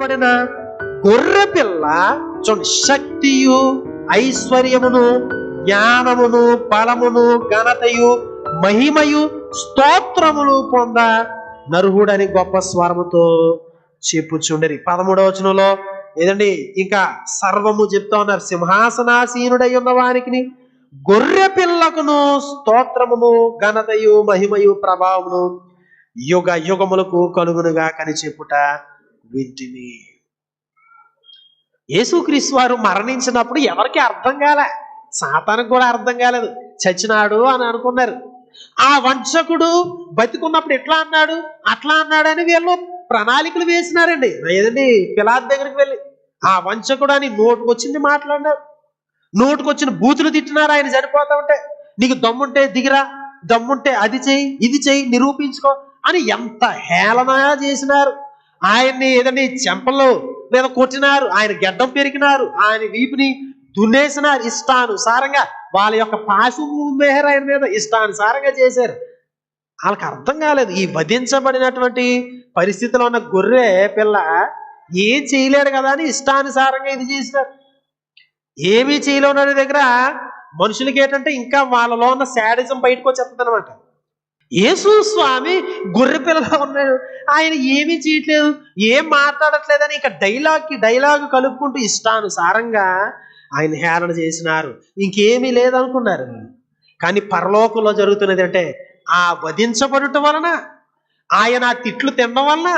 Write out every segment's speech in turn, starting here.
పడిన గొర్రె పిల్ల చూడండి శక్తియు ఐశ్వర్యమును జ్ఞానమును బలమును ఘనతయు మహిమయు స్తోత్రములు పొంద నరుహుడని గొప్ప స్వరముతో చెప్పుచుండరి. పదమూడవ వచనంలో ఏదండి? ఇంకా సర్వము చెప్తా ఉన్నారు. సింహాసనాసీనుడై ఉన్న గొర్రె పిల్లకును స్తోత్రమును ఘనతయు మహిమయు ప్రభావమును యుగ యుగములకు కలుగునుగా కని చెప్పుట వింటిని. యేసుక్రీస్తు వారు మరణించినప్పుడు ఎవరికి అర్థం కాలే? సాతానికి కూడా అర్థం కాలేదు. చచ్చినాడు అని అనుకున్నారు. ఆ వంచకుడు బతికున్నప్పుడు ఎట్లా అన్నాడు? అట్లా అన్నాడని వీళ్ళు ప్రణాళికలు వేసినారండి. ఏదండి? పిలాద్ దగ్గరికి వెళ్ళి ఆ వంచకుడు అని నోటుకొచ్చింది మాట్లాడినారు నోటుకొచ్చిన బూతులు తిట్టినారు. ఆయన చనిపోతా ఉంటే నీకు దమ్ముంటే దిగిరా దమ్ముంటే అది చెయ్యి ఇది చెయ్యి నిరూపించుకో. అని ఎంత హేళన చేసినారు. ఆయన్ని ఏదండి చెంపలు మీద కొట్టినారు. ఆయన గడ్డం పెరిగినారు. ఆయన వీపుని దున్నేసినారు ఇష్టానుసారంగా. వాళ్ళ యొక్క పాశు మేహర్ ఆయన మీద ఇష్టానుసారంగా చేశారు. వాళ్ళకి అర్థం కాలేదు. ఈ వధించబడినటువంటి పరిస్థితిలో ఉన్న గొర్రె పిల్ల ఏం చేయలేడు కదా అని ఇష్టానుసారంగా ఇది చేసినారు. ఏమీ చేయలేని దగ్గర మనుషులకి ఏంటంటే ఇంకా వాళ్ళలో ఉన్న శాడిజం బయటకు వచ్చేస్తుంది అనమాట యేసు స్వామి గొర్రె పిల్లగా ఉన్నాడు. ఆయన ఏమీ చేయట్లేదు ఏం మాట్లాడట్లేదని ఇక డైలాగ్కి డైలాగ్ కలుపుకుంటూ ఇష్టానుసారంగా ఆయన హేళన చేసినారు. ఇంకేమీ లేదనుకున్నారు. కానీ పరలోకంలో జరుగుతున్నది అంటే ఆ వధించబడుట వలన ఆయన ఆ తిట్లు తినడం వలన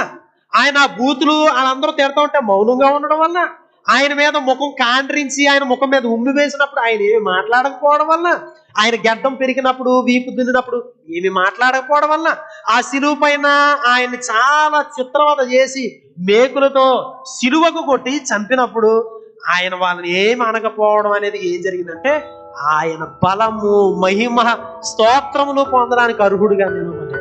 ఆయన ఆ బూతులు వాళ్ళందరూ తిడతా ఉంటే మౌనంగా ఉండడం వలన ఆయన మీద ముఖం కాండ్రించి ఆయన ముఖం మీద ఉమ్మి వేసినప్పుడు ఆయన ఏమి మాట్లాడకపోవడం వలన ఆయన గడ్డం పెరిగినప్పుడు వీపు దున్నినప్పుడు ఏమి మాట్లాడకపోవడం వల్ల ఆ శిలువ పైన ఆయన్ని చాలా చిత్రవత చేసి మేకులతో సిలువకు కొట్టి చంపినప్పుడు ఆయన వాళ్ళని ఏమి అనకపోవడం అనేది ఏం జరిగిందంటే ఆయన బలము మహిమ స్తోత్రములు పొందడానికి అర్హుడిగా నిలబడ్డాడు.